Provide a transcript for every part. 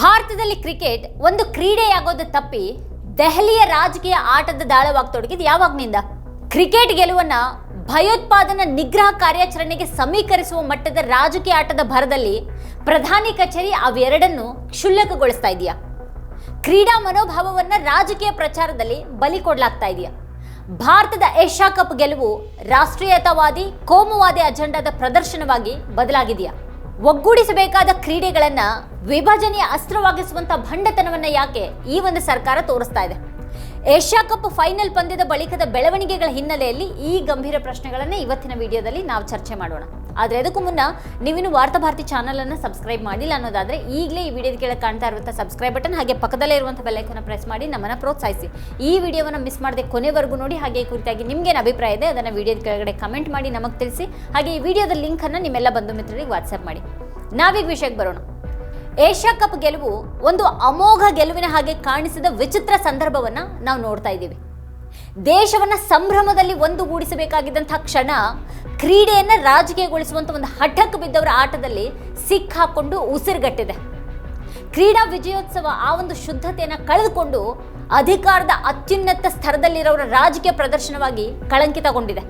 ಭಾರತದಲ್ಲಿ ಕ್ರಿಕೆಟ್ ಒಂದು ಕ್ರೀಡೆಯಾಗೋದು ತಪ್ಪಿ ದೆಹಲಿಯ ರಾಜಕೀಯ ಆಟದ ದಾಳವಾಗತೊಡಗಿದ್ದು ಯಾವಾಗ್ನಿಂದ? ಕ್ರಿಕೆಟ್ ಗೆಲುವನ್ನ ಭಯೋತ್ಪಾದನಾ ನಿಗ್ರಹ ಕಾರ್ಯಾಚರಣೆಗೆ ಸಮೀಕರಿಸುವ ಮಟ್ಟದ ರಾಜಕೀಯ ಆಟದ ಭರದಲ್ಲಿ ಪ್ರಧಾನಿ ಕಚೇರಿ ಅವೆರಡನ್ನು ಕ್ಷುಲ್ಲಕಗೊಳಿಸ್ತಾ ಇದೆಯಾ? ಕ್ರೀಡಾ ಮನೋಭಾವವನ್ನ ರಾಜಕೀಯ ಪ್ರಚಾರದಲ್ಲಿ ಬಲಿ ಕೊಡಲಾಗ್ತಾ ಇದೆಯಾ? ಭಾರತದ ಏಷ್ಯಾ ಕಪ್ ಗೆಲುವು ರಾಷ್ಟ್ರೀಯತಾವಾದಿ, ಕೋಮುವಾದಿ ಅಜೆಂಡಾದ ಪ್ರದರ್ಶನವಾಗಿ ಬದಲಾಗಿದೆಯಾ? ಒಗ್ಗೂಡಿಸಬೇಕಾದ ಕ್ರೀಡೆಗಳನ್ನ ವಿಭಜನೆಯ ಅಸ್ತ್ರವಾಗಿಸುವಂತ ಭಂಡತನವನ್ನ ಯಾಕೆ ಈ ಒಂದು ಸರ್ಕಾರ ತೋರಿಸ್ತಾ ಇದೆ? ಏಷ್ಯಾ ಕಪ್ ಫೈನಲ್ ಪಂದ್ಯದ ಬಳಿಕದ ಬೆಳವಣಿಗೆಗಳ ಹಿನ್ನೆಲೆಯಲ್ಲಿ ಈ ಗಂಭೀರ ಪ್ರಶ್ನೆಗಳನ್ನೇ ಇವತ್ತಿನ ವಿಡಿಯೋದಲ್ಲಿ ನಾವು ಚರ್ಚೆ ಮಾಡೋಣ. ಆದ್ರೆ ಅದಕ್ಕೂ ಮುನ್ನ ನೀವಿನ್ನು ವಾರ್ತಾಭಾರತಿ ಚಾನಲನ್ನು ಸಬ್ಸ್ಕ್ರೈಬ್ ಮಾಡಿಲ್ಲ ಅನ್ನೋದಾದರೆ ಈಗಲೇ ಈ ವಿಡಿಯೋದ ಕೆಳಗೆ ಕಾಣ್ತಾ ಇರುವಂಥ ಸಬ್ಸ್ಕ್ರೈಬ್ ಬಟನ್ ಹಾಗೆ ಪಕ್ಕದಲ್ಲೇ ಇರುವಂಥ ಬೆಲ್ಲೈಕನ್ನು ಪ್ರೆಸ್ ಮಾಡಿ ನಮ್ಮನ್ನು ಪ್ರೋತ್ಸಾಹಿಸಿ. ಈ ವಿಡಿಯೋವನ್ನು ಮಿಸ್ ಮಾಡದೆ ಕೊನೆವರೆಗೂ ನೋಡಿ, ಹಾಗೆ ಈ ಕುರಿತಾಗಿ ನಿಮ್ಗೇನು ಅಭಿಪ್ರಾಯ ಇದೆ ಅದನ್ನು ವಿಡಿಯೋದ ಕೆಳಗಡೆ ಕಮೆಂಟ್ ಮಾಡಿ, ನಮಗೆ ತಿಳಿಸಿ. ಹಾಗೆ ಈ ವಿಡಿಯೋದ ಲಿಂಕನ್ನು ನಿಮ್ಮೆಲ್ಲ ಬಂಧು ಮಿತ್ರರಿಗೆ ವಾಟ್ಸಪ್ ಮಾಡಿ. ನಾವೀಗ ವಿಷಯಕ್ಕೆ ಬರೋಣ. ಏಷ್ಯಾ ಕಪ್ ಗೆಲುವು ಒಂದು ಅಮೋಘ ಗೆಲುವಿನ ಹಾಗೆ ಕಾಣಿಸಿದ ವಿಚಿತ್ರ ಸಂದರ್ಭವನ್ನ ನಾವು ನೋಡ್ತಾ ಇದ್ದೀವಿ. ದೇಶವನ್ನ ಸಂಭ್ರಮದಲ್ಲಿ ಒಂದುಗೂಡಿಸಬೇಕಾಗಿದ್ದಂಥ ಕ್ಷಣ ಕ್ರೀಡೆಯನ್ನ ರಾಜಕೀಯಗೊಳಿಸುವಂಥ ಒಂದು ಹಠಕ್ಕೆ ಬಿದ್ದವರ ಆಟದಲ್ಲಿ ಸಿಕ್ಕಾಕೊಂಡು ಉಸಿರುಗಟ್ಟಿದೆ. ಕ್ರೀಡಾ ವಿಜಯೋತ್ಸವ ಆ ಒಂದು ಶುದ್ಧತೆಯನ್ನು ಕಳೆದುಕೊಂಡು ಅಧಿಕಾರದ ಅತ್ಯುನ್ನತ ಸ್ತರದಲ್ಲಿರೋರ ರಾಜಕೀಯ ಪ್ರದರ್ಶನವಾಗಿ ಕಳಂಕಿತಗೊಂಡಿದೆ.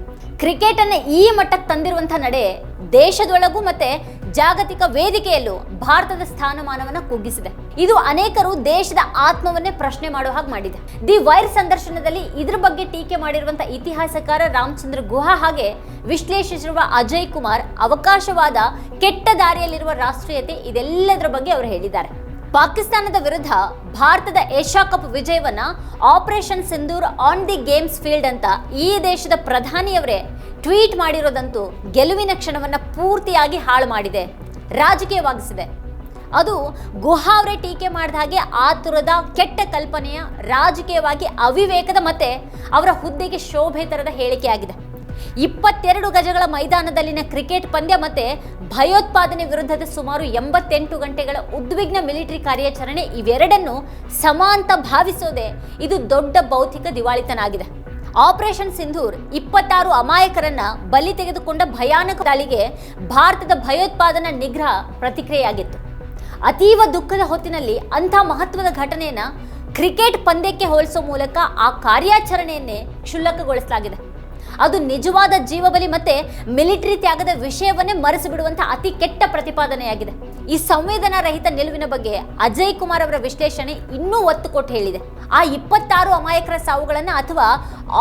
ಕ್ರಿಕೆಟ್ ಅನ್ನ ಈ ಮಟ್ಟಕ್ಕೆ ತಂದಿರುವಂಥ ನಡೆ ದೇಶದೊಳಗೂ ಮತ್ತೆ ಜಾಗತಿಕ ವೇದಿಕೆಯಲ್ಲೂ ಭಾರತದ ಸ್ಥಾನಮಾನವನ್ನು ಕುಗ್ಗಿಸಿದೆ. ಇದು ಅನೇಕರು ದೇಶದ ಆತ್ಮವನ್ನೇ ಪ್ರಶ್ನೆ ಮಾಡುವ ಹಾಗೆ ಮಾಡಿದೆ. ದಿ ವೈರ್ ಸಂದರ್ಶನದಲ್ಲಿ ಇದ್ರ ಬಗ್ಗೆ ಟೀಕೆ ಮಾಡಿರುವಂತಹ ಇತಿಹಾಸಕಾರ ರಾಮಚಂದ್ರ ಗುಹಾ ಹಾಗೆ ವಿಶ್ಲೇಷಿಸಿರುವ ಅಜಯ್ ಕುಮಾರ್ ಅವಕಾಶವಾದ ಕೆಟ್ಟ ದಾರಿಯಲ್ಲಿರುವ ರಾಷ್ಟ್ರೀಯತೆ ಇದೆಲ್ಲದರ ಬಗ್ಗೆ ಅವರು ಹೇಳಿದ್ದಾರೆ. ಪಾಕಿಸ್ತಾನದ ವಿರುದ್ಧ ಭಾರತದ Asia cup ವಿಜಯವನ್ನ Operation Sindoor on the games field ಅಂತ ಈ ದೇಶದ ಪ್ರಧಾನಿಯವರೇ ಟ್ವೀಟ್ ಮಾಡಿರೋದಂತೂ ಗೆಲುವಿನ ಕ್ಷಣವನ್ನ ಪೂರ್ತಿಯಾಗಿ ಹಾಳು ಮಾಡಿದೆ, ರಾಜಕೀಯವಾಗಿಸಿದೆ. ಅದು ಗುಹಾ ಅವರೇ ಟೀಕೆ ಮಾಡಿದ ಹಾಗೆ ಆತುರದ ಕೆಟ್ಟ ಕಲ್ಪನೆಯ ರಾಜಕೀಯವಾಗಿ ಅವಿವೇಕದ ಮತ್ತೆ ಅವರ ಹುದ್ದೆಗೆ ಶೋಭೆ ತರದ ಹೇಳಿಕೆಯಾಗಿದೆ. ಇಪ್ಪತ್ತೆರಡು ಗಜಗಳ ಮೈದಾನದಲ್ಲಿನ ಕ್ರಿಕೆಟ್ ಪಂದ್ಯ ಮತ್ತೆ ಭಯೋತ್ಪಾದನೆ ವಿರುದ್ಧದ ಸುಮಾರು ಎಂಬತ್ತೆಂಟು ಗಂಟೆಗಳ ಉದ್ವಿಗ್ನ ಮಿಲಿಟರಿ ಕಾರ್ಯಾಚರಣೆ ಇವೆರಡನ್ನು ಸಮಾಂತ ಭಾವಿಸೋದೆ ಇದು ದೊಡ್ಡ ಭೌತಿಕ ದಿವಾಳಿತನಾಗಿದೆ. ಆಪರೇಷನ್ ಸಿಂಧೂರ್ ಇಪ್ಪತ್ತಾರು ಅಮಾಯಕರನ್ನ ಬಲಿ ತೆಗೆದುಕೊಂಡ ಭಯಾನಕ ದಾಳಿಗೆ ಭಾರತದ ಭಯೋತ್ಪಾದನಾ ನಿಗ್ರಹ ಪ್ರತಿಕ್ರಿಯೆಯಾಗಿತ್ತು. ಅತೀವ ದುಃಖದ ಹೊತ್ತಿನಲ್ಲಿ ಅಂಥ ಮಹತ್ವದ ಘಟನೆಯನ್ನ ಕ್ರಿಕೆಟ್ ಪಂದ್ಯಕ್ಕೆ ಹೋಲಿಸೋ ಮೂಲಕ ಆ ಕಾರ್ಯಾಚರಣೆಯನ್ನೇ ಕ್ಷುಲ್ಲಕಗೊಳಿಸಲಾಗಿದೆ. ಅದು ನಿಜವಾದ ಜೀವಬಲಿ ಮತ್ತೆ ಮಿಲಿಟರಿ ತ್ಯಾಗದ ವಿಷಯವನ್ನೇ ಮರೆಸಿಬಿಡುವಂತಹ ಅತಿ ಕೆಟ್ಟ ಪ್ರತಿಪಾದನೆಯಾಗಿದೆ. ಈ ಸಂವೇದನಾ ರಹಿತ ನಿಲುವಿನ ಬಗ್ಗೆ ಅಜಯ್ ಕುಮಾರ್ ಅವರ ವಿಶ್ಲೇಷಣೆ ಇನ್ನೂ ಒತ್ತು ಕೊಟ್ಟು ಹೇಳಿದೆ. ಆ ಇಪ್ಪತ್ತಾರು ಅಮಾಯಕರ ಸಾವುಗಳನ್ನ ಅಥವಾ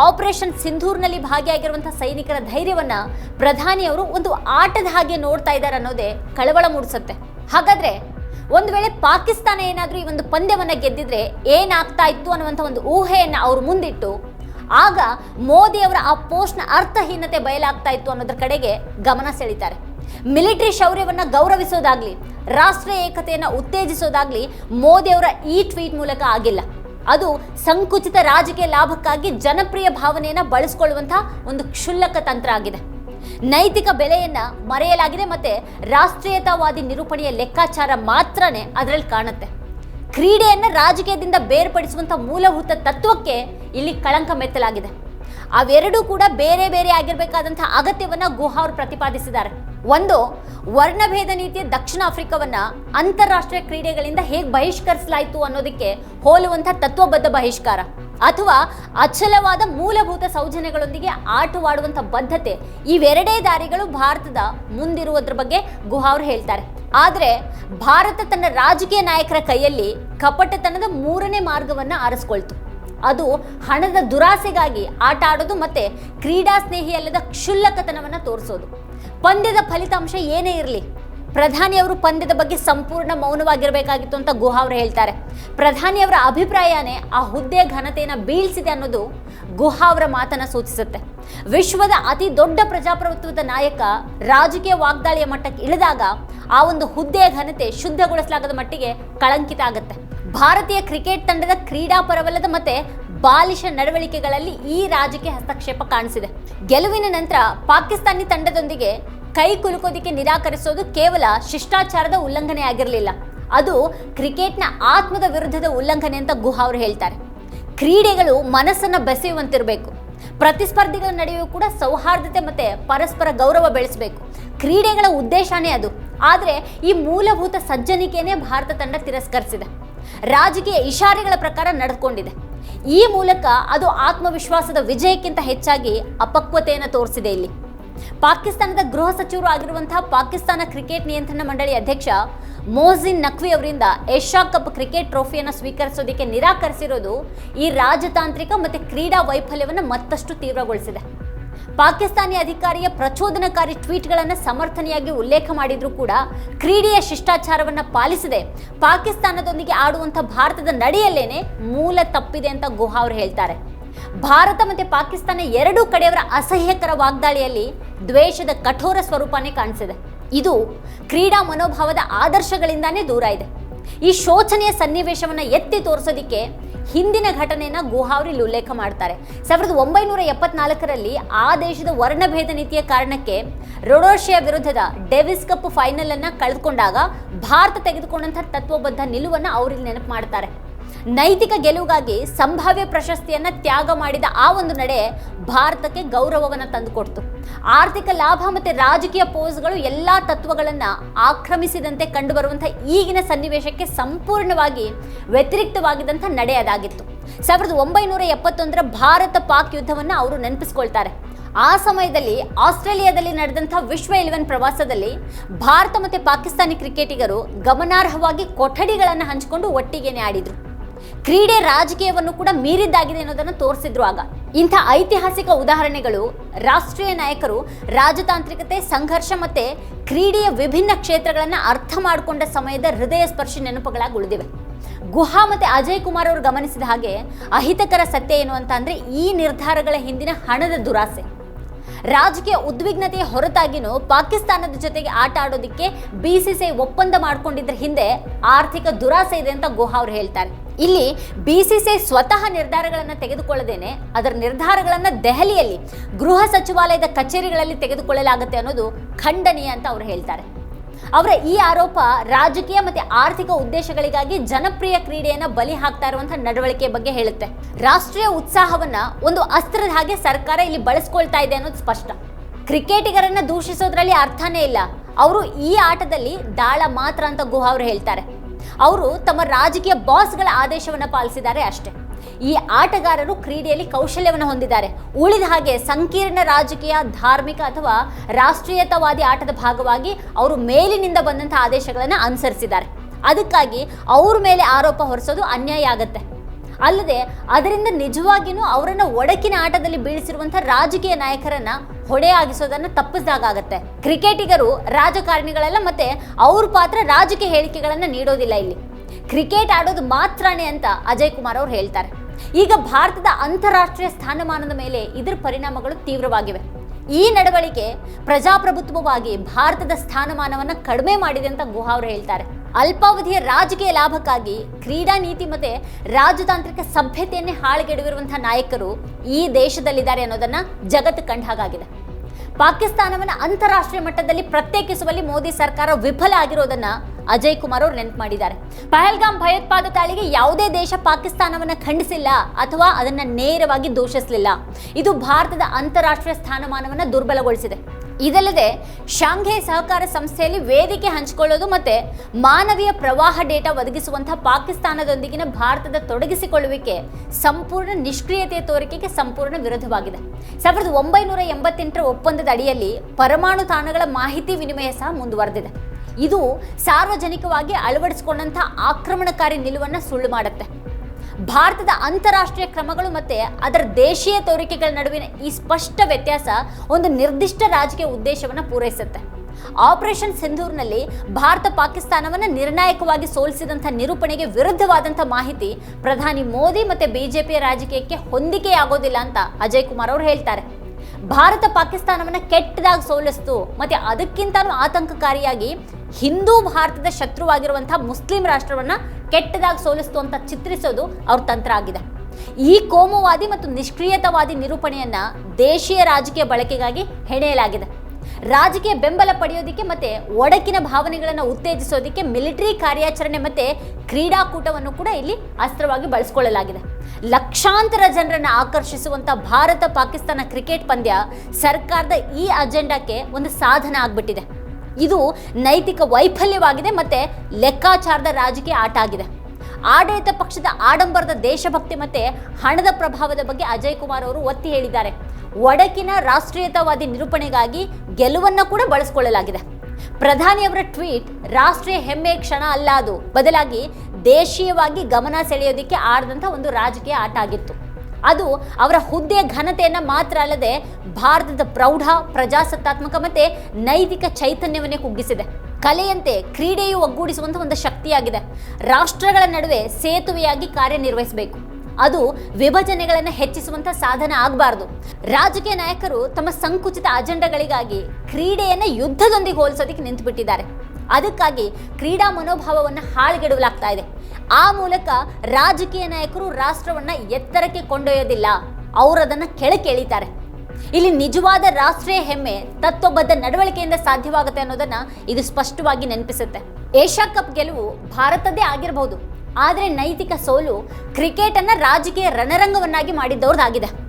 ಆಪರೇಷನ್ ಸಿಂಧೂರ್ನಲ್ಲಿ ಭಾಗಿಯಾಗಿರುವಂತಹ ಸೈನಿಕರ ಧೈರ್ಯವನ್ನ ಪ್ರಧಾನಿಯವರು ಒಂದು ಆಟದ ಹಾಗೆ ನೋಡ್ತಾ ಇದ್ದಾರೆ ಅನ್ನೋದೇ ಕಳವಳ ಮೂಡಿಸುತ್ತೆ. ಹಾಗಾದ್ರೆ ಒಂದು ವೇಳೆ ಪಾಕಿಸ್ತಾನ ಏನಾದರೂ ಈ ಒಂದು ಪಂದ್ಯವನ್ನು ಗೆದ್ದಿದ್ರೆ ಏನಾಗ್ತಾ ಇತ್ತು ಅನ್ನುವಂಥ ಒಂದು ಊಹೆಯನ್ನು ಅವರು ಮುಂದಿಟ್ಟು ಆಗ ಮೋದಿ ಅವರ ಆ ಪೋಸ್ಟ್ನ ಅರ್ಥಹೀನತೆ ಬಯಲಾಗ್ತಾ ಇತ್ತು ಅನ್ನೋದ್ರ ಕಡೆಗೆ ಗಮನ ಸೆಳೀತಾರೆ. ಮಿಲಿಟರಿ ಶೌರ್ಯವನ್ನ ಗೌರವಿಸೋದಾಗ್ಲಿ, ರಾಷ್ಟ್ರೀಯ ಏಕತೆಯನ್ನು ಉತ್ತೇಜಿಸೋದಾಗ್ಲಿ ಮೋದಿ ಅವರ ಈ ಟ್ವೀಟ್ ಮೂಲಕ ಆಗಿಲ್ಲ. ಅದು ಸಂಕುಚಿತ ರಾಜಕೀಯ ಲಾಭಕ್ಕಾಗಿ ಜನಪ್ರಿಯ ಭಾವನೆಯನ್ನ ಬಳಸಿಕೊಳ್ಳುವಂತಹ ಒಂದು ಕ್ಷುಲ್ಲಕ ತಂತ್ರ ಆಗಿದೆ. ನೈತಿಕ ಬೆಲೆಯನ್ನ ಮರೆಯಲಾಗಿದೆ ಮತ್ತೆ ರಾಷ್ಟ್ರೀಯತಾವಾದಿ ನಿರೂಪಣೆಯ ಲೆಕ್ಕಾಚಾರ ಮಾತ್ರನೇ ಅದರಲ್ಲಿ ಕಾಣುತ್ತೆ. ಕ್ರೀಡೆಯನ್ನ ರಾಜಕೀಯದಿಂದ ಬೇರ್ಪಡಿಸುವಂಥ ಮೂಲಭೂತ ತತ್ವಕ್ಕೆ ಇಲ್ಲಿ ಕಳಂಕ ಮೆತ್ತಲಾಗಿದೆ. ಅವೆರಡೂ ಕೂಡ ಬೇರೆ ಬೇರೆ ಆಗಿರಬೇಕಾದಂಥ ಅಗತ್ಯವನ್ನು ಗುಹಾ ಅವರು ಪ್ರತಿಪಾದಿಸಿದ್ದಾರೆ. ಒಂದು, ವರ್ಣಭೇದ ನೀತಿಯ ದಕ್ಷಿಣ ಆಫ್ರಿಕಾವನ್ನ ಅಂತಾರಾಷ್ಟ್ರೀಯ ಕ್ರೀಡೆಗಳಿಂದ ಹೇಗೆ ಬಹಿಷ್ಕರಿಸಲಾಯಿತು ಅನ್ನೋದಕ್ಕೆ ಹೋಲುವಂಥ ತತ್ವಬದ್ಧ ಬಹಿಷ್ಕಾರ. ಅಥವಾ ಅಚಲವಾದ ಮೂಲಭೂತ ಸೌಜನ್ಯಗಳೊಂದಿಗೆ ಆಟವಾಡುವಂಥ ಬದ್ಧತೆ. ಇವೆರಡೇ ದಾರಿಗಳು ಭಾರತದ ಮುಂದಿರುವುದ್ರ ಬಗ್ಗೆ ಗುಹಾ ಅವರು ಹೇಳ್ತಾರೆ. ಆದರೆ ಭಾರತ ತನ್ನ ರಾಜಕೀಯ ನಾಯಕರ ಕೈಯಲ್ಲಿ ಕಪಟತನದ ಮೂರನೇ ಮಾರ್ಗವನ್ನು ಆರಿಸ್ಕೊಳ್ತು. ಅದು ಹಣದ ದುರಾಸೆಗಾಗಿ ಆಟ ಆಡೋದು ಮತ್ತೆ ಕ್ರೀಡಾ ಸ್ನೇಹಿಯಲ್ಲದ ಕ್ಷುಲ್ಲಕತನವನ್ನು ತೋರಿಸೋದು. ಪಂದ್ಯದ ಫಲಿತಾಂಶ ಏನೇ ಇರಲಿ ಪ್ರಧಾನಿಯವರು ಪಂದ್ಯದ ಬಗ್ಗೆ ಸಂಪೂರ್ಣ ಮೌನವಾಗಿರಬೇಕಾಗಿತ್ತು ಅಂತ ಗುಹಾ ಅವರು ಹೇಳ್ತಾರೆ ಪ್ರಧಾನಿಯವರ ಅಭಿಪ್ರಾಯನೇ ಆ ಹುದ್ದೆಯ ಘನತೆಯನ್ನು ಬೀಳಿಸಿದೆ ಅನ್ನೋದು ಗುಹಾ ಅವರ ಮಾತನ್ನು ಸೂಚಿಸುತ್ತೆ. ವಿಶ್ವದ ಅತಿ ದೊಡ್ಡ ಪ್ರಜಾಪ್ರಭುತ್ವದ ನಾಯಕ ರಾಜಕೀಯ ವಾಗ್ದಾಳಿಯ ಮಟ್ಟಕ್ಕೆ ಇಳಿದಾಗ ಆ ಒಂದು ಹುದ್ದೆಯ ಘನತೆ ಶುದ್ಧಗೊಳಿಸಲಾಗದ ಮಟ್ಟಿಗೆ ಕಳಂಕಿತ ಆಗುತ್ತೆ. ಭಾರತೀಯ ಕ್ರಿಕೆಟ್ ತಂಡದ ಕ್ರೀಡಾಪರವಲ್ಲದ ಮತ್ತೆ ಬಾಲಿಶ ನಡವಳಿಕೆಗಳಲ್ಲಿ ಈ ರಾಜಕೀಯ ಹಸ್ತಕ್ಷೇಪ ಕಾಣಿಸಿದೆ. ಗೆಲುವಿನ ನಂತರ ಪಾಕಿಸ್ತಾನಿ ತಂಡದೊಂದಿಗೆ ಕೈ ಕುಲುಕೋದಿಕ್ಕೆ ನಿರಾಕರಿಸೋದು ಕೇವಲ ಶಿಷ್ಟಾಚಾರದ ಉಲ್ಲಂಘನೆ ಆಗಿರಲಿಲ್ಲ. ಅದು ಕ್ರಿಕೆಟ್ನ ಆತ್ಮದ ವಿರುದ್ಧದ ಉಲ್ಲಂಘನೆ ಅಂತ ಗುಹಾ ಅವರು ಹೇಳ್ತಾರೆ. ಕ್ರೀಡೆಗಳು ಮನಸ್ಸನ್ನು ಬೆಸೆಯುವಂತಿರಬೇಕು. ಪ್ರತಿಸ್ಪರ್ಧಿಗಳ ನಡುವೆ ಕೂಡ ಸೌಹಾರ್ದತೆ ಮತ್ತು ಪರಸ್ಪರ ಗೌರವ ಬೆಳೆಸಬೇಕು. ಕ್ರೀಡೆಗಳ ಉದ್ದೇಶನೇ ಅದು. ಆದರೆ ಈ ಮೂಲಭೂತ ಸಜ್ಜನಿಕೆಯೇ ಭಾರತ ತಂಡ ತಿರಸ್ಕರಿಸಿದೆ. ರಾಜಕೀಯ ಇಶಾರೆಗಳ ಪ್ರಕಾರ ನಡೆದುಕೊಂಡಿದೆ. ಈ ಮೂಲಕ ಅದು ಆತ್ಮವಿಶ್ವಾಸದ ವಿಜಯಕ್ಕಿಂತ ಹೆಚ್ಚಾಗಿ ಅಪಕ್ವತೆಯನ್ನು ತೋರಿಸಿದೆ ಇಲ್ಲಿ. ಪಾಕಿಸ್ತಾನದ ಗೃಹ ಸಚಿವರು ಆಗಿರುವಂತಹ ಪಾಕಿಸ್ತಾನ ಕ್ರಿಕೆಟ್ ನಿಯಂತ್ರಣ ಮಂಡಳಿ ಅಧ್ಯಕ್ಷ ಮೋಜಿನ್ ನಖ್ವಿ ಅವರಿಂದ ಏಷ್ಯಾ ಕಪ್ ಕ್ರಿಕೆಟ್ ಟ್ರೋಫಿಯನ್ನು ಸ್ವೀಕರಿಸೋದಕ್ಕೆ ನಿರಾಕರಿಸಿರೋದು ಈ ರಾಜತಾಂತ್ರಿಕ ಮತ್ತು ಕ್ರೀಡಾ ವೈಫಲ್ಯವನ್ನು ಮತ್ತಷ್ಟು ತೀವ್ರಗೊಳಿಸಿದೆ. ಪಾಕಿಸ್ತಾನಿ ಅಧಿಕಾರಿಯ ಪ್ರಚೋದನಕಾರಿ ಟ್ವೀಟ್ಗಳನ್ನು ಸಮರ್ಥನೆಯಾಗಿ ಉಲ್ಲೇಖ ಮಾಡಿದರೂ ಕೂಡ ಕ್ರೀಡೆಯ ಶಿಷ್ಟಾಚಾರವನ್ನು ಪಾಲಿಸದೆ ಪಾಕಿಸ್ತಾನದೊಂದಿಗೆ ಆಡುವಂಥ ಭಾರತದ ನಡೆಯಲ್ಲೇನೆ ಮೂಲ ತಪ್ಪಿದೆ ಅಂತ ಗುಹಾ ಅವರು ಹೇಳ್ತಾರೆ. ಭಾರತ ಮತ್ತು ಪಾಕಿಸ್ತಾನ ಎರಡೂ ಕಡೆಯವರ ಅಸಹ್ಯಕರ ವಾಗ್ದಾಳಿಯಲ್ಲಿ ದ್ವೇಷದ ಕಠೋರ ಸ್ವರೂಪನೇ ಕಾಣಿಸಿದೆ. ಇದು ಕ್ರೀಡಾ ಮನೋಭಾವದ ಆದರ್ಶಗಳಿಂದಾನೇ ದೂರ ಇದೆ. ಈ ಶೋಚನೆಯ ಸನ್ನಿವೇಶವನ್ನು ಎತ್ತಿ ತೋರಿಸೋದಿಕ್ಕೆ ಹಿಂದಿನ ಘಟನೆಯನ್ನ ಗುಹಾ ಅವರು ಇಲ್ಲಿ ಉಲ್ಲೇಖ ಮಾಡ್ತಾರೆ. ಸಾವಿರದ ಒಂಬೈನೂರ ಎಪ್ಪತ್ನಾಲ್ಕರಲ್ಲಿ ಆ ದೇಶದ ವರ್ಣಭೇದ ನೀತಿಯ ಕಾರಣಕ್ಕೆ ರೊಡೋಷಿಯಾ ವಿರುದ್ಧದ ಡೆವಿಸ್ ಕಪ್ ಫೈನಲ್ ಅನ್ನ ಕಳೆದುಕೊಂಡಾಗ ಭಾರತ ತೆಗೆದುಕೊಂಡಂಥ ತತ್ವಬದ್ಧ ನಿಲುವನ್ನು ಅವ್ರಿಗೆ ನೆನಪು ಮಾಡ್ತಾರೆ. ನೈತಿಕ ಗೆಲುವಿಗಾಗಿ ಸಂಭಾವ್ಯ ಪ್ರಶಸ್ತಿಯನ್ನು ತ್ಯಾಗ ಮಾಡಿದ ಆ ಒಂದು ನಡೆ ಭಾರತಕ್ಕೆ ಗೌರವವನ್ನು ತಂದುಕೊಡ್ತು. ಆರ್ಥಿಕ ಲಾಭ ಮತ್ತು ರಾಜಕೀಯ ಪೋಸ್ಗಳು ಎಲ್ಲ ತತ್ವಗಳನ್ನು ಆಕ್ರಮಿಸಿದಂತೆ ಕಂಡುಬರುವಂಥ ಈಗಿನ ಸನ್ನಿವೇಶಕ್ಕೆ ಸಂಪೂರ್ಣವಾಗಿ ವ್ಯತಿರಿಕ್ತವಾಗಿದ್ದಂಥ ನಡೆ ಅದಾಗಿತ್ತು. ಸಾವಿರದ ಒಂಬೈನೂರ ಎಪ್ಪತ್ತೊಂದರ ಭಾರತ ಪಾಕ್ ಯುದ್ಧವನ್ನು ಅವರು ನೆನಪಿಸ್ಕೊಳ್ತಾರೆ. ಆ ಸಮಯದಲ್ಲಿ ಆಸ್ಟ್ರೇಲಿಯಾದಲ್ಲಿ ನಡೆದಂಥ ವಿಶ್ವ ಇಲೆವೆನ್ ಪ್ರವಾಸದಲ್ಲಿ ಭಾರತ ಮತ್ತು ಪಾಕಿಸ್ತಾನಿ ಕ್ರಿಕೆಟಿಗರು ಗಮನಾರ್ಹವಾಗಿ ಕೊಠಡಿಗಳನ್ನು ಹಂಚಿಕೊಂಡು ಒಟ್ಟಿಗೆನೆ ಆಡಿದ್ರು. ಕ್ರೀಡೆ ರಾಜಕೀಯವನ್ನು ಕೂಡ ಮೀರಿದ್ದಾಗಿದೆ ಅನ್ನೋದನ್ನು ತೋರಿಸಿದ್ರು ಆಗ. ಇಂಥ ಐತಿಹಾಸಿಕ ಉದಾಹರಣೆಗಳು ರಾಷ್ಟ್ರೀಯ ನಾಯಕರು, ರಾಜತಾಂತ್ರಿಕತೆ, ಸಂಘರ್ಷ ಮತ್ತೆ ಕ್ರೀಡೆಯ ವಿಭಿನ್ನ ಕ್ಷೇತ್ರಗಳನ್ನು ಅರ್ಥ ಮಾಡಿಕೊಂಡ ಸಮಯದ ಹೃದಯ ಸ್ಪರ್ಶಿ ನೆನಪುಗಳಾಗಿ ಉಳಿದಿವೆ ಗುಹಾ ಮತ್ತೆ ಅಜಯ್ ಕುಮಾರ್ ಅವರು ಗಮನಿಸಿದ ಹಾಗೆ ಅಹಿತಕರ ಸತ್ಯ ಏನು ಅಂತ ಅಂದ್ರೆ ಈ ನಿರ್ಧಾರಗಳ ಹಿಂದಿನ ಹಣದ ದುರಾಸೆ. ರಾಜಕೀಯ ಉದ್ವಿಗ್ನತೆಯ ಹೊರತಾಗಿನೂ ಪಾಕಿಸ್ತಾನದ ಜೊತೆಗೆ ಆಟ ಆಡೋದಕ್ಕೆ ಬಿಸಿಸಿಐ ಒಪ್ಪಂದ ಮಾಡಿಕೊಂಡಿದ್ರ ಹಿಂದೆ ಆರ್ಥಿಕ ದುರಾಸೆ ಇದೆ ಅಂತ ಗುಹಾ ಅವರು ಹೇಳ್ತಾರೆ. ಇಲ್ಲಿ ಬಿಸಿಸಿಐ ಸ್ವತಃ ನಿರ್ಧಾರಗಳನ್ನು ತೆಗೆದುಕೊಳ್ಳದೇನೆ. ಅದರ ನಿರ್ಧಾರಗಳನ್ನು ದೆಹಲಿಯಲ್ಲಿ ಗೃಹ ಸಚಿವಾಲಯದ ಕಚೇರಿಗಳಲ್ಲಿ ತೆಗೆದುಕೊಳ್ಳಲಾಗುತ್ತೆ ಅನ್ನೋದು ಖಂಡನೀಯ ಅಂತ ಅವರು ಹೇಳ್ತಾರೆ. ಅವರ ಈ ಆರೋಪ ರಾಜಕೀಯ ಮತ್ತೆ ಆರ್ಥಿಕ ಉದ್ದೇಶಗಳಿಗಾಗಿ ಜನಪ್ರಿಯ ಕ್ರೀಡೆಯನ್ನ ಬಲಿ ಹಾಕ್ತಾ ಇರುವಂತಹ ನಡವಳಿಕೆ ಬಗ್ಗೆ ಹೇಳುತ್ತೆ. ರಾಷ್ಟ್ರೀಯ ಉತ್ಸಾಹವನ್ನ ಒಂದು ಅಸ್ತ್ರದ ಹಾಗೆ ಸರ್ಕಾರ ಇಲ್ಲಿ ಬಳಸ್ಕೊಳ್ತಾ ಇದೆ ಅನ್ನೋದು ಸ್ಪಷ್ಟ. ಕ್ರಿಕೆಟಿಗರನ್ನ ದೂಷಿಸೋದ್ರಲ್ಲಿ ಅರ್ಥನೇ ಇಲ್ಲ. ಅವರು ಈ ಆಟದಲ್ಲಿ ದಾಳ ಮಾತ್ರ ಅಂತ ಗುಹಾ ಅವರು ಹೇಳ್ತಾರೆ. ಅವರು ತಮ್ಮ ರಾಜಕೀಯ ಬಾಸ್ಗಳ ಆದೇಶವನ್ನು ಪಾಲಿಸಿದ್ದಾರೆ ಅಷ್ಟೇ. ಈ ಆಟಗಾರರು ಕ್ರೀಡೆಯಲ್ಲಿ ಕೌಶಲ್ಯವನ್ನು ಹೊಂದಿದ್ದಾರೆ. ಉಳಿದ ಹಾಗೆ ಸಂಕೀರ್ಣ ರಾಜಕೀಯ, ಧಾರ್ಮಿಕ ಅಥವಾ ರಾಷ್ಟ್ರೀಯತಾವಾದಿ ಆಟದ ಭಾಗವಾಗಿ ಅವರು ಮೇಲಿನಿಂದ ಬಂದಂಥ ಆದೇಶಗಳನ್ನು ಅನುಸರಿಸಿದ್ದಾರೆ. ಅದಕ್ಕಾಗಿ ಅವ್ರ ಮೇಲೆ ಆರೋಪ ಹೊರಿಸೋದು ಅನ್ಯಾಯ ಆಗತ್ತೆ. ಅಲ್ಲದೆ ಅದರಿಂದ ನಿಜವಾಗಿಯೂ ಅವರನ್ನು ಒಡಕಿನ ಆಟದಲ್ಲಿ ಬೀಳಿಸಿರುವಂಥ ರಾಜಕೀಯ ನಾಯಕರನ್ನ ಹೊಡೆಯಾಗಿಸೋದನ್ನ ತಪ್ಪಿಸಿದಾಗತ್ತೆ ಕ್ರಿಕೆಟಿಗರು, ರಾಜಕಾರಣಿಗಳೆಲ್ಲ ಮತ್ತೆ ಅವ್ರ ಪಾತ್ರ ರಾಜಕೀಯ ಹೇಳಿಕೆಗಳನ್ನ ನೀಡೋದಿಲ್ಲ ಇಲ್ಲಿ. ಕ್ರಿಕೆಟ್ ಆಡೋದು ಮಾತ್ರನೇ ಅಂತ ಅಜಯ್ ಕುಮಾರ್ ಅವರು ಹೇಳ್ತಾರೆ. ಈಗ ಭಾರತದ ಅಂತಾರಾಷ್ಟ್ರೀಯ ಸ್ಥಾನಮಾನದ ಮೇಲೆ ಇದರ ಪರಿಣಾಮಗಳು ತೀವ್ರವಾಗಿವೆ. ಈ ನಡವಳಿಕೆ ಪ್ರಜಾಪ್ರಭುತ್ವವಾಗಿ ಭಾರತದ ಸ್ಥಾನಮಾನವನ್ನು ಕಡಿಮೆ ಮಾಡಿದೆ ಅಂತ ಗುಹಾ ಅವರು ಹೇಳ್ತಾರೆ. ಅಲ್ಪಾವಧಿಯ ರಾಜಕೀಯ ಲಾಭಕ್ಕಾಗಿ ಕ್ರೀಡಾ ನೀತಿ ಮತ್ತೆ ರಾಜತಾಂತ್ರಿಕ ಸಭ್ಯತೆಯನ್ನೇ ಹಾಳುಗೆಡವಿರುವಂತಹ ನಾಯಕರು ಈ ದೇಶದಲ್ಲಿದ್ದಾರೆ ಅನ್ನೋದನ್ನ ಜಗತ್ತು ಕಂಡ ಹಾಗಾಗಿದೆ. ಪಾಕಿಸ್ತಾನವನ್ನು ಅಂತಾರಾಷ್ಟ್ರೀಯ ಮಟ್ಟದಲ್ಲಿ ಪ್ರತ್ಯೇಕಿಸುವಲ್ಲಿ ಮೋದಿ ಸರ್ಕಾರ ವಿಫಲ ಆಗಿರೋದನ್ನ ಅಜಯ್ ಕುಮಾರ್ ಅವರು ನೆನಪು ಮಾಡಿದ್ದಾರೆ. ಪಹಲ್ಗಾಮ್ ಭಯೋತ್ಪಾದಕ ದಾಳಿಗೆ ಯಾವುದೇ ದೇಶ ಪಾಕಿಸ್ತಾನವನ್ನು ಖಂಡಿಸಿಲ್ಲ ಅಥವಾ ಅದನ್ನು ನೇರವಾಗಿ ದೂಷಿಸಲಿಲ್ಲ. ಇದು ಭಾರತದ ಅಂತಾರಾಷ್ಟ್ರೀಯ ಸ್ಥಾನಮಾನವನ್ನು ದುರ್ಬಲಗೊಳಿಸಿದೆ. ಇದಲ್ಲದೆ ಶಾಂಘೈ ಸಹಕಾರ ಸಂಸ್ಥೆಯಲ್ಲಿ ವೇದಿಕೆ ಹಂಚಿಕೊಳ್ಳೋದು ಮತ್ತೆ ಮಾನವೀಯ ಪ್ರವಾಹ ಡೇಟಾ ಒದಗಿಸುವಂತಹ ಪಾಕಿಸ್ತಾನದೊಂದಿಗಿನ ಭಾರತದ ತೊಡಗಿಸಿಕೊಳ್ಳುವಿಕೆ ಸಂಪೂರ್ಣ ನಿಷ್ಕ್ರಿಯತೆಯ ತೋರಿಕೆಗೆ ಸಂಪೂರ್ಣ ವಿರೋಧವಾಗಿದೆ ಸಾವಿರದ ಒಂಬೈನೂರ ಎಂಬತ್ತೆಂಟರ ಒಪ್ಪಂದದ ಅಡಿಯಲ್ಲಿ ಪರಮಾಣು ತಾಣಗಳ ಮಾಹಿತಿ ವಿನಿಮಯ ಸಹ ಮುಂದುವರೆದಿದೆ. ಇದು ಸಾರ್ವಜನಿಕವಾಗಿ ಅಳವಡಿಸಿಕೊಂಡಂತಹ ಆಕ್ರಮಣಕಾರಿ ನಿಲುವನ್ನು ಸುಳ್ಳು ಮಾಡುತ್ತೆ. ಭಾರತದ ಅಂತಾರಾಷ್ಟ್ರೀಯ ಕ್ರಮಗಳು ಮತ್ತು ಅದರ ದೇಶೀಯ ತೋರಿಕೆಗಳ ನಡುವಿನ ಈ ಸ್ಪಷ್ಟ ವ್ಯತ್ಯಾಸ ಒಂದು ನಿರ್ದಿಷ್ಟ ರಾಜಕೀಯ ಉದ್ದೇಶವನ್ನು ಪೂರೈಸುತ್ತೆ. ಆಪರೇಷನ್ ಸಿಂಧೂರ್ನಲ್ಲಿ ಭಾರತ ಪಾಕಿಸ್ತಾನವನ್ನು ನಿರ್ಣಾಯಕವಾಗಿ ಸೋಲಿಸಿದಂಥ ನಿರೂಪಣೆಗೆ ವಿರುದ್ಧವಾದಂಥ ಮಾಹಿತಿ ಪ್ರಧಾನಿ ಮೋದಿ ಮತ್ತೆ ಬಿಜೆಪಿಯ ರಾಜಕೀಯಕ್ಕೆ ಹೊಂದಿಕೆಯಾಗೋದಿಲ್ಲ ಅಂತ ಅಜಯ್ ಕುಮಾರ್ ಅವರು ಹೇಳ್ತಾರೆ. ಭಾರತ ಪಾಕಿಸ್ತಾನವನ್ನು ಕೆಟ್ಟದಾಗಿ ಸೋಲಿಸ್ತು, ಮತ್ತು ಅದಕ್ಕಿಂತಲೂ ಆತಂಕಕಾರಿಯಾಗಿ ಹಿಂದೂ ಭಾರತದ ಶತ್ರುವಾಗಿರುವಂತಹ ಮುಸ್ಲಿಂ ರಾಷ್ಟ್ರವನ್ನ ಕೆಟ್ಟದಾಗಿ ಸೋಲಿಸ್ತು ಅಂತ ಚಿತ್ರಿಸೋದು ಅವ್ರ ತಂತ್ರ ಆಗಿದೆ. ಈ ಕೋಮುವಾದಿ ಮತ್ತು ನಿಷ್ಕ್ರಿಯತವಾದಿ ನಿರೂಪಣೆಯನ್ನ ದೇಶೀಯ ರಾಜಕೀಯ ಬಳಕೆಗಾಗಿ ಹೆಣೆಯಲಾಗಿದೆ. ರಾಜಕೀಯ ಬೆಂಬಲ ಪಡೆಯೋದಕ್ಕೆ ಮತ್ತೆ ಒಡಕಿನ ಭಾವನೆಗಳನ್ನು ಉತ್ತೇಜಿಸೋದಕ್ಕೆ ಮಿಲಿಟರಿ ಕಾರ್ಯಾಚರಣೆ ಮತ್ತೆ ಕ್ರೀಡಾಕೂಟವನ್ನು ಕೂಡ ಇಲ್ಲಿ ಅಸ್ತ್ರವಾಗಿ ಬಳಸಿಕೊಳ್ಳಲಾಗಿದೆ. ಲಕ್ಷಾಂತರ ಜನರನ್ನು ಆಕರ್ಷಿಸುವಂತ ಭಾರತ ಪಾಕಿಸ್ತಾನ ಕ್ರಿಕೆಟ್ ಪಂದ್ಯ ಸರ್ಕಾರದ ಈ ಅಜೆಂಡಾಕ್ಕೆ ಒಂದು ಸಾಧನ ಆಗ್ಬಿಟ್ಟಿದೆ. ಇದು ನೈತಿಕ ವೈಫಲ್ಯವಾಗಿದೆ ಮತ್ತೆ ಲೆಕ್ಕಾಚಾರದ ರಾಜಕೀಯ ಆಟ ಆಗಿದೆ. ಆಡಳಿತ ಪಕ್ಷದ ಆಡಂಬರದ ದೇಶಭಕ್ತಿ ಮತ್ತೆ ಹಣದ ಪ್ರಭಾವದ ಬಗ್ಗೆ ಅಜಯ್ ಕುಮಾರ್ ಅವರು ಒತ್ತಿ ಹೇಳಿದ್ದಾರೆ. ಒಡಕಿನ ರಾಷ್ಟ್ರೀಯತಾವಾದಿ ನಿರೂಪಣೆಗಾಗಿ ಗೆಲುವನ್ನ ಕೂಡ ಬಳಸಿಕೊಳ್ಳಲಾಗಿದೆ. ಪ್ರಧಾನಿಯವರ ಟ್ವೀಟ್, ರಾಷ್ಟ್ರೀಯ ಹೆಮ್ಮೆ ಕ್ಷಣ ಅಲ್ಲ ಅದು. ಬದಲಾಗಿ ದೇಶೀಯವಾಗಿ ಗಮನ ಸೆಳೆಯೋದಕ್ಕೆ ಆಡದಂಥ ಒಂದು ರಾಜಕೀಯ ಆಟ ಆಗಿತ್ತು. ಅದು ಅವರ ಹುದ್ದೆಯ ಘನತೆಯನ್ನು ಮಾತ್ರ ಅಲ್ಲದೆ ಭಾರತದ ಪ್ರೌಢ, ಪ್ರಜಾಸತ್ತಾತ್ಮಕ ಮತ್ತು ನೈತಿಕ ಚೈತನ್ಯವನ್ನೇ ಕುಗ್ಗಿಸಿದೆ. ಕಲೆಯಂತೆ ಕ್ರೀಡೆಯು ಒಗ್ಗೂಡಿಸುವಂಥ ಒಂದು ಶಕ್ತಿಯಾಗಿದೆ. ರಾಷ್ಟ್ರಗಳ ನಡುವೆ ಸೇತುವೆಯಾಗಿ ಕಾರ್ಯನಿರ್ವಹಿಸಬೇಕು. ಅದು ವಿಭಜನೆಗಳನ್ನು ಹೆಚ್ಚಿಸುವಂಥ ಸಾಧನ ಆಗಬಾರ್ದು. ರಾಜಕೀಯ ನಾಯಕರು ತಮ್ಮ ಸಂಕುಚಿತ ಅಜೆಂಡಾಗಳಿಗಾಗಿ ಕ್ರೀಡೆಯನ್ನು ಯುದ್ಧದೊಂದಿಗೆ ಹೋಲಿಸೋದಕ್ಕೆ ನಿಂತುಬಿಟ್ಟಿದ್ದಾರೆ. ಅದಕ್ಕಾಗಿ ಕ್ರೀಡಾ ಮನೋಭಾವವನ್ನು ಹಾಳುಗೆಡವಲಾಗ್ತಾ ಇದೆ. ಆ ಮೂಲಕ ರಾಜಕೀಯ ನಾಯಕರು ರಾಷ್ಟ್ರವನ್ನು ಎತ್ತರಕ್ಕೆ ಕೊಂಡೊಯ್ಯೋದಿಲ್ಲ. ಅವರು ಅದನ್ನು ಕೆಳಕ್ಕೆ ಎಳಿತಾರೆ. ಇಲ್ಲಿ ನಿಜವಾದ ರಾಷ್ಟ್ರೀಯ ಹೆಮ್ಮೆ ತತ್ವಬದ್ಧ ನಡವಳಿಕೆಯಿಂದ ಸಾಧ್ಯವಾಗುತ್ತೆ ಅನ್ನೋದನ್ನ ಇದು ಸ್ಪಷ್ಟವಾಗಿ ನೆನಪಿಸುತ್ತೆ. ಏಷ್ಯಾ ಕಪ್ ಗೆಲುವು ಭಾರತದ್ದೇ ಆಗಿರಬಹುದು ಆದರೆ ನೈತಿಕ ಸೋಲು ಕ್ರಿಕೆಟನ್ನು ರಾಜಕೀಯ ರಣರಂಗವನ್ನಾಗಿ ಮಾಡಿದ್ದವ್ರದ್ದಾಗಿದೆ.